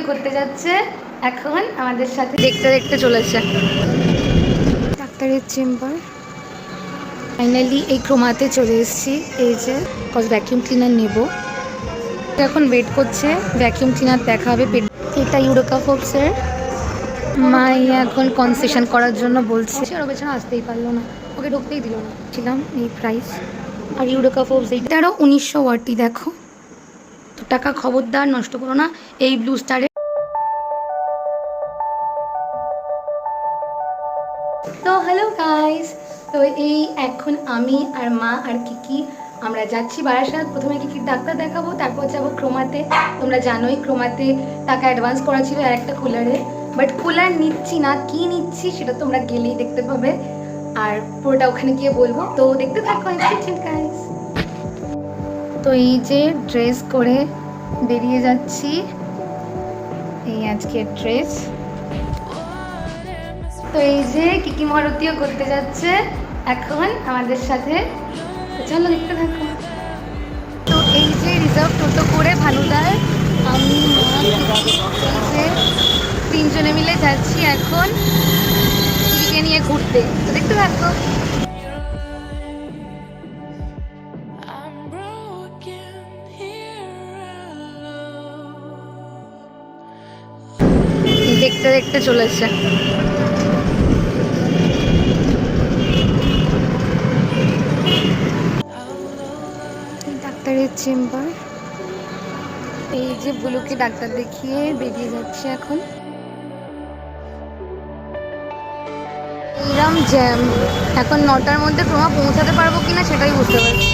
Video করতে যাচ্ছে এখন আমাদের সাথে দেখতে দেখতে চলেছে। ডাক্তারের চেম্বার। ফাইনালি এই ক্রোমাতে চলে এসেছি। এই যে কজ ভ্যাকিউম ক্লিনার নেব। এখন ওয়েট করছে ভ্যাকিউম ক্লিনার দেখা হবে। পেট- এটা ইউরোকা ফোর্সের মাই এখন কনসেশন করার জন্য বলছে। আর ও পেছনে আসতেই পারল না। ওকে ঢুকতেই দিল না। ছিলাম এই প্রাইস আর ইউরোকা ফোর্স এইটারও উনিশশো ওয়ার্টি দেখো। তো টাকা খবরদার, নষ্ট করো না। এই ব্লু স্টারে গাইস তো এই এখন আমি আর মা আর কিকি আমরা যাচ্ছি বারাসাত। প্রথমে কিকির ডাক্তার দেখাবো, তারপর যাব ক্রোমাতে তোমরা জানোই ক্রোমাতে টাকা অ্যাডভান্স করা ছিল আর একটা কুলারে বাট কুলার নিচ্ছি না, কি নিচ্ছি সেটা তোমরা গেলেই দেখতে পাবে। আর পুরোটা ওখানে গিয়ে বলব। তো দেখতে থাকো গাইস তো এই যে ড্রেস করে বেরিয়ে যাচ্ছি। এই আজকের ড্রেস তো এই যে কিকি মারুতিও করতে যাচ্ছে এখন আমাদের সাথে। চলো দেখতে থাকো। তো এই যে রিজার্ভ টোটো করে ভানুদার আমি এই যে তিনজনে মিলে যাচ্ছি এখন কিকিকে নিয়ে ঘুরতে। তো দেখতে থাকো. দেখতে দেখতে চলেছে এই ডাক্তারের চেম্বার। এই যে বুলুকে ডাক্তার দেখিয়ে বেরিয়ে যাচ্ছে এখন। ইরাম জ্যাম। এখন নটার মধ্যে ক্রমা পৌঁছাতে পারব কিনা সেটাই বুঝতে পারছি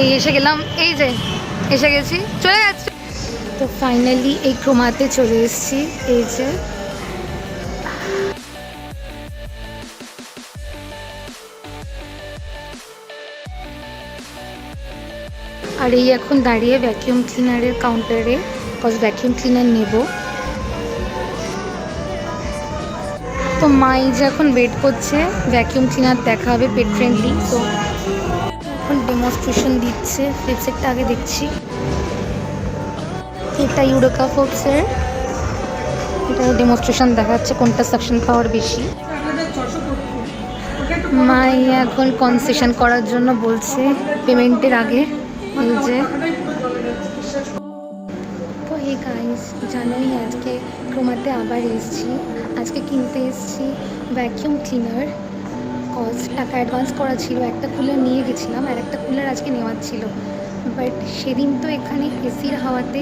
এই এসে গেলাম, এই যে এসে গেছি, চলে যাচ্ছি। তো ফাইনালি এই ক্রোমাতে চলে এসেছি, এই যে। আর এই এখন দাঁড়িয়ে ভ্যাকিউম ক্লিনারের কাউন্টারে কজ ভ্যাকিউম ক্লিনার নেব। তো মাই যে এখন ওয়েট করছে ভ্যাকিউম ক্লিনার দেখা হবে পেট ফ্রেন্ডলি তো এখন ডেমনস্ট্রেশন দিচ্ছে ফ্লিপসেটটা আগে দেখছি। এটা ইউরোকা ফোর্সের এটা ডেমনস্ট্রেশন দেখাচ্ছে, কোনটা সাকশন পাওয়ার বেশি। মাই এখন কনসেশন করার জন্য বলছে পেমেন্টের আগে। এই তো এই গাইস জানোই আজকে ক্রোমাতে আবার এসেছি। আজকে কিনতে এসেছি ভ্যাকিউম ক্লিনার কজ টাকা অ্যাডভান্স করা ছিল, একটা কুলার নিয়ে গেছিলাম আর একটা কুলার আজকে নেওয়ার ছিল। বাট সেদিন তো এখানে এসির হাওয়াতে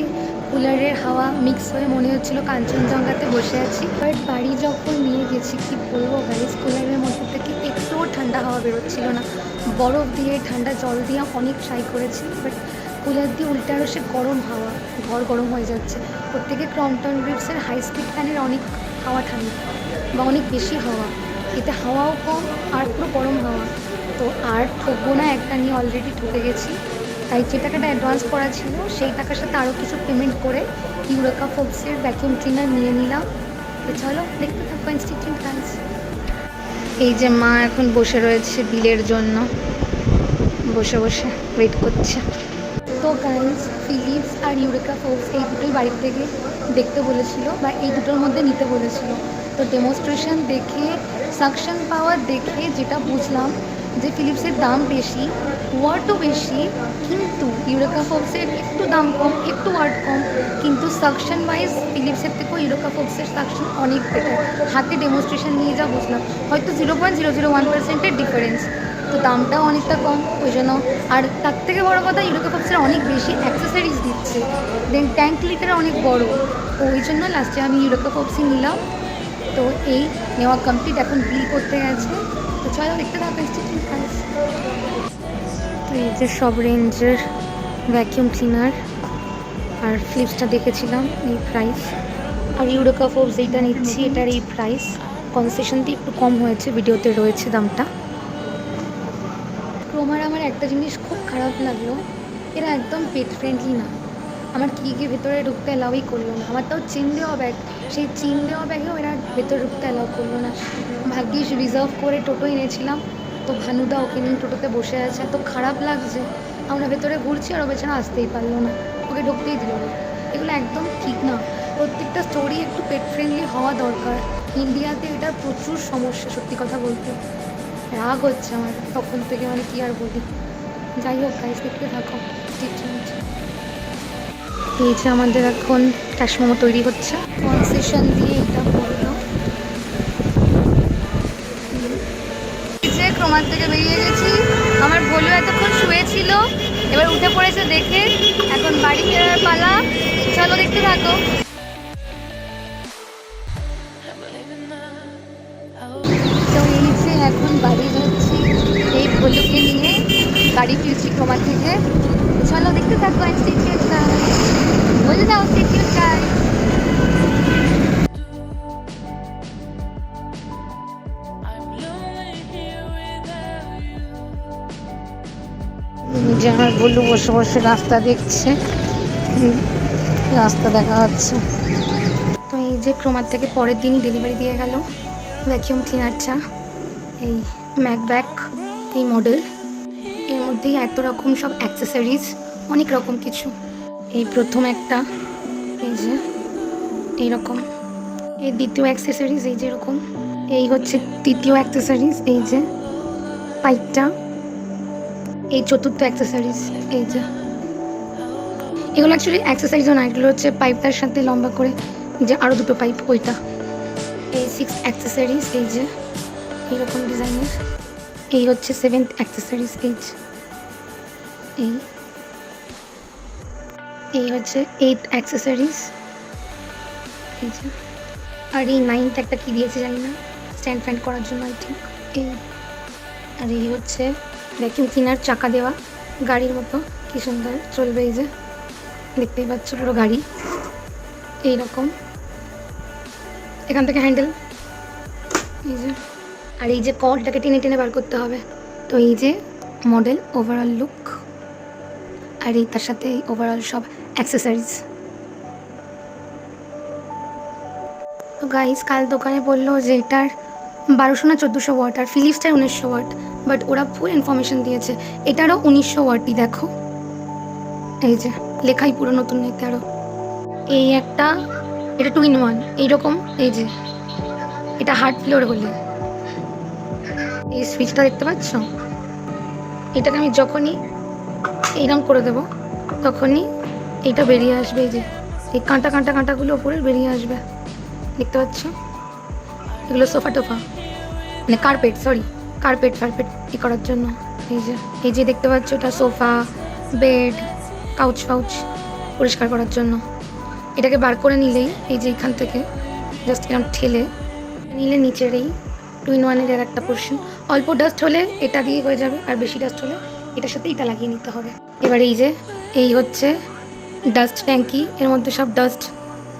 কুলারের হাওয়া মিক্স হয়ে মনে হচ্ছিল কাঞ্চনজঙ্ঘাতে বসে আছি। বাট বাড়ি যখন নিয়ে গেছি, কি বলব গাইস কুলারের মধ্যে থেকে ঠান্ডা হাওয়া বেরোচ্ছিল না। বরফ দিয়ে ঠান্ডা জল দিয়ে অনেক ট্রাই করেছি বাট কুলার দিয়ে উল্টা আরও সে গরম হাওয়া, ঘর গরম হয়ে যাচ্ছে। প্রত্যেকে ক্রমটন গ্রিপসের হাই স্পিড ফ্যানের অনেক হাওয়া ঠান্ডা, বা অনেক বেশি হাওয়া। এতে হাওয়াও কম আর পুরো গরম হাওয়া। তো আর ঠকবো না, একটা নিয়ে অলরেডি ঠকে গেছি। তাই যে টাকাটা অ্যাডভান্স করা ছিল, সেই টাকার সাথে আরও কিছু পেমেন্ট করে ইউরোকা ফোক্সের ভ্যাকিউম ক্লিনার নিয়ে নিলাম। তো চলো, দেখতে থাকব ইনস্টিটিউট কাজ এই যে মা এখন বসে রয়েছে বিলের জন্য। বসে বসে ওয়েট করছে। তো গাইজ ফিলিপস আর ইউরেকা ফোর্স এই দুটোই বাড়ির থেকে দেখতে বলেছিল বা এই দুটোর মধ্যে নিতে বলেছিল। তো ডেমনস্ট্রেশন দেখে সাকশন পাওয়ার দেখে যেটা বুঝলাম যে ফিলিপসের দাম বেশি, ওয়াটও বেশি, কিন্তু ইউরেকা ফোক্সের একটু দাম কম, একটু ওয়াট কম, কিন্তু সাকশন ওয়াইজ ফিলিপসের থেকেও ইউরেকা ফোক্সের সাকশন অনেক বেটার হাতে ডেমনস্ট্রেশন নিয়ে যা বুঝলাম হয়তো zero point zero zero one পার্সেন্টের ডিফারেন্স তো দামটাও অনেকটা কম, ওই জন্য। আর তার থেকে বড় কথা, ইউরোকা ফক্সের অনেক বেশি অ্যাক্সেসরিজ দিচ্ছে। দেন ট্যাঙ্ক লিটার অনেক বড়। তো ওই জন্য লাস্টে আমি ইউরোকা ফক্সই নিলাম। তো এই নেওয়া কমপ্লিট এখন বিল করতে গেছে। চলো দেখতে থাকো ইনস্টিটিউট কাজ তো এই যে সব রেঞ্জের ভ্যাকিউম ক্লিনার আর ফ্লিপসটা দেখেছিলাম এই প্রাইস আর ইউরোকা ফোর্স যেটা নিচ্ছি এটার এই প্রাইস কনসেশন একটু কম হয়েছে ভিডিওতে রয়েছে দামটা। ক্রোমার আমার একটা জিনিস খুব খারাপ লাগল এরা একদম পেট ফ্রেন্ডলি না। আমার কি গিয়ে ভেতরে ঢুকতে অ্যালাউই করল না। আমার তাও চিন দেওয়া ব্যাগ সেই চিন দেওয়া ব্যাগেও এরা ভেতরে ঢুকতে অ্যালাউ করল না। ভাগ্যিস রিজার্ভ করে টোটো এনেছিলাম, তো ভানুদা ওকে নিয়ে টোটোতে বসে আছে। এত খারাপ লাগছে, আমরা ভেতরে ঘুরছি আর ও আসতেই পারল না, ওকে ঢুকতেই দিল না। এগুলো একদম ঠিক না। প্রত্যেকটা স্টোরি একটু পেট ফ্রেন্ডলি হওয়া দরকার। ইন্ডিয়াতে এটা প্রচুর সমস্যা, সত্যি কথা বলতে। রাগ হচ্ছে আমার, তখন থেকে মানে কি আর বলি। যাই হোক গাইস দেখতে থাকো। ট্রিটমেন্ট এই যে আমাদের এখন ক্যাশ মোমো তৈরি হচ্ছে। কনসেশন দিয়ে এটা করল। যে ক্রোমার থেকে বেরিয়ে গেছি। আমার ভোলু এতক্ষণ শুয়েছিল। এবার উঠে পড়েছে দেখে এখন বাড়ি ফেরার পালা। চলো দেখতে থাকো. তো এই যে এখন বাড়ি যাচ্ছি, এই ভোলুকে নিয়ে বাড়ি ফিরছি ক্রোমা থেকে। চলো দেখতে থাকো আর স্টেটিউড বলে দাও you. যে আমার বললু বসে বসে রাস্তা দেখছে রাস্তা দেখা হচ্ছে। তো এই যে ক্রোমার থেকে পরের দিনই ডেলিভারি দিয়ে গেল ভ্যাকিউম ক্লিনারটা এই ম্যাকব্যাক এই মডেল এর মধ্যেই এত রকম সব অ্যাক্সেসরিজ অনেক রকম কিছু। এই প্রথম একটা, এই যে, এইরকম। এই দ্বিতীয় অ্যাক্সেসরিজ এই যে এরকম। এই হচ্ছে তৃতীয় অ্যাক্সেসরিজ এই যে, পাইপটা। এই চতুর্থ অ্যাক্সেসরিজ এই যে। এগুলো অ্যাকচুয়ালি অ্যাক্সেসরিজও না, এগুলো হচ্ছে পাইপটার সাথে লম্বা করে যে আরও দুটো পাইপ, ওইটা। এই সিক্স অ্যাক্সেসরিজ এই যে, এইরকম ডিজাইনের এই হচ্ছে সেভেন্থ অ্যাক্সেসরিজ এই এই এই হচ্ছে এইট অ্যাক্সেসরিজ আর এই নাইনথ একটা কী দিয়েছে জানি না। স্ট্যান্ড ফ্যান্ড করার জন্য আই থিঙ্ক এই, আর এই হচ্ছে ভ্যাকিউম ক্লিনার চাকা দেওয়া গাড়ির মতো, কি সুন্দর চলবে এই যে। দেখতেই পাচ্ছ পুরো গাড়ি। এই রকম এখান থেকে হ্যান্ডেল এই যে, আর এই যে কলটাকে টেনে টেনে বার করতে হবে। তো এই যে মডেল ওভারঅল লুক আর এই তার সাথে ওভারঅল সব অ্যাক্সেসরিজ তো গাইস কাল দোকানে বলল যে এটার বারোশো না চোদ্দোশো ওয়াট আর ফিলিপসটার উনিশশো ওয়াট বাট ওরা ফুল ইনফরমেশন দিয়েছে। এটারও উনিশশো ওয়াটই দেখো। এই যে, লেখাই পুরো নতুন নিতে আরও এই একটা, এটা টু ইন ওয়ান এইরকম, এই যে। এটা হার্ড ফ্লোর হলে। এই সুইচটা দেখতে পাচ্ছ? এটাকে আমি যখনই এইরকম করে দেব, তখনই এইটা বেরিয়ে আসবে এই যে, এই কাঁটা কাঁটা কাঁটাগুলো ওপরে বেরিয়ে আসবে। দেখতে পাচ্ছ? এগুলো সোফা টোফা। মানে কার্পেট সরি কার্পেট ফার্পেট ই করার জন্য। এই যে এই যে দেখতে পাচ্ছ, এটা সোফা বেড কাউচ ফাউচ পরিষ্কার করার জন্য। এটাকে বার করে নিলেই এই যে এখান থেকে জাস্ট এরকম ঠেলে নিলে নিচের এই টু ইন ওয়ানের এর একটা পোর্শন অল্প ডাস্ট হলে এটা দিয়ে হয়ে যাবে, আর বেশি ডাস্ট হলে এটার সাথে এটা লাগিয়ে নিতে হবে। এবার এই যে, এই হচ্ছে ডাস্ট ট্যাঙ্কি, এর মধ্যে সব ডাস্ট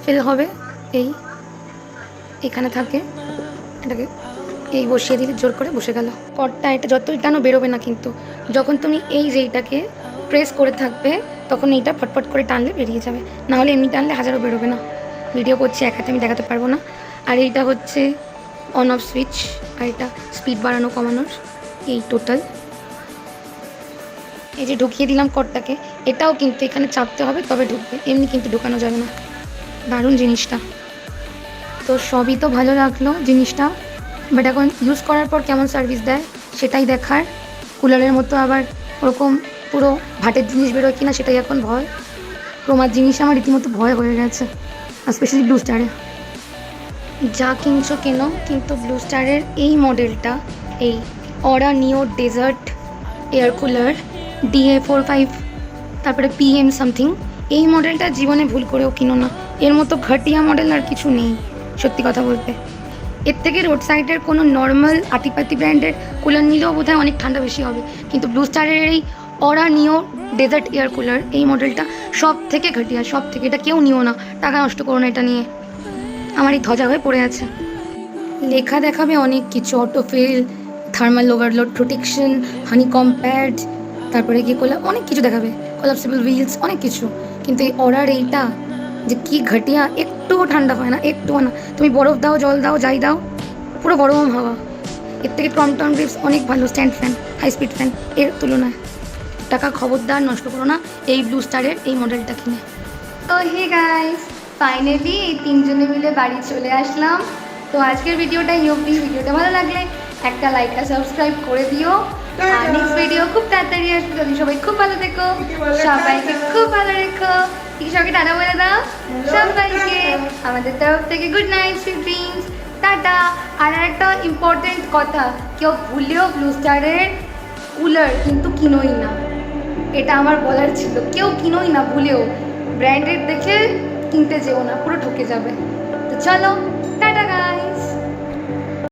ফিল হবে, এই, এখানে থাকে। এটাকে, এই বসিয়ে দিলে জোর করে বসে গেল। কটটা এটা যতই টানো বেরোবে না কিন্তু। যখন তুমি এই যে এটাকে প্রেস করে থাকবে, তখন এইটা ফটফট করে টানলে বেরিয়ে যাবে। না হলে এমনি টানলে হাজারও বেরোবে না। ভিডিও করছি এক হাতে, আমি দেখাতে পারব না। আর এইটা হচ্ছে অন অফ সুইচ আর এটা স্পিড বাড়ানো কমানোর, এই টোটাল এই যে ঢুকিয়ে দিলাম কটটাকে এটাও কিন্তু এখানে চাপতে হবে তবে ঢুকবে? এমনি কিন্তু ঢুকানো যাবে না। দারুণ জিনিসটা। তো সবই তো ভালো লাগল জিনিসটা। বাট এখন ইউজ করার পর কেমন সার্ভিস দেয়, সেটাই দেখার। কুলারের মতো আবার ওরকম পুরো ভাটের জিনিস বেরোয় কিনা সেটাই এখন ভয়। ক্রোমার জিনিস আমার রীতিমতো ভয় হয়ে গেছে স্পেশালি ব্লু স্টারে যা কিনছো কেন, কিন্তু ব্লু স্টারের এই মডেলটা এই Aura Neo desert air cooler DA four five তারপরে পিএম সামথিং এই মডেলটা জীবনে ভুল করেও কিনো না। এর মতো ঘটিয়া মডেল আর কিছু নেই, সত্যি কথা বলতে। এর থেকে রোড সাইডের কোনো নর্মাল আতিপাতি ব্র্যান্ডের কুলার নিলেও বোধহয় অনেক ঠান্ডা বেশি হবে। কিন্তু ব্লু স্টারের এই অরা নিও ডেজার্ট এয়ার কুলার এই মডেলটা সব থেকে ঘটিয়া সব থেকে এটা কেউ নিও না। টাকা নষ্ট করো না এটা নিয়ে। আমার এই ধ্বজা হয়ে পড়ে আছে। লেখা দেখাবে অনেক কিছু autofill thermal overload protection honeycomb pad তারপরে গিয়ে কোলা অনেক কিছু দেখাবে কোলাপসিবল হুইলস অনেক কিছু। কিন্তু এই অর্ডার এইটা যে কি ঘটিয়া, একটুও ঠান্ডা হয় না, একটুও না। তুমি বরফ দাও, জল দাও, যাই দাও, পুরো গরম হাওয়া। এর থেকে ক্রমটন গ্রিপস অনেক ভালো, stand fan, high speed fan, এর তুলনায়। টাকা খবরদার, নষ্ট করো না, এই ব্লু স্টারের এই মডেলটা কিনে। তো হে গাইস ফাইনালি এই তিনজনে মিলে বাড়ি চলে আসলাম। তো আজকের ভিডিওটা অবধি। ভিডিওটা ভালো লাগলে একটা লাইক আর সাবস্ক্রাইব করে দিও। আর নেক্সট ভিডিও খুব তাড়াতাড়ি আসবে যদি সবাই খুব ভালো থেকো। সবাইকে খুব ভালো রেখো। সবাইকে টাটা বলে দাও। সবাইকে আমাদের তরফ থেকে good night sweet dreams tata. আর একটা ইম্পর্টেন্ট কথা, কেউ ভুলেও ব্লু স্টারের কুলার কিন্তু কিনোই না। এটা আমার বলার ছিল। কেউ কিনোই না, ভুলেও। ব্র্যান্ডেড দেখে কিনতে যেও না, পুরো ঠকে যাবে। তো চলো, টাটা গাইস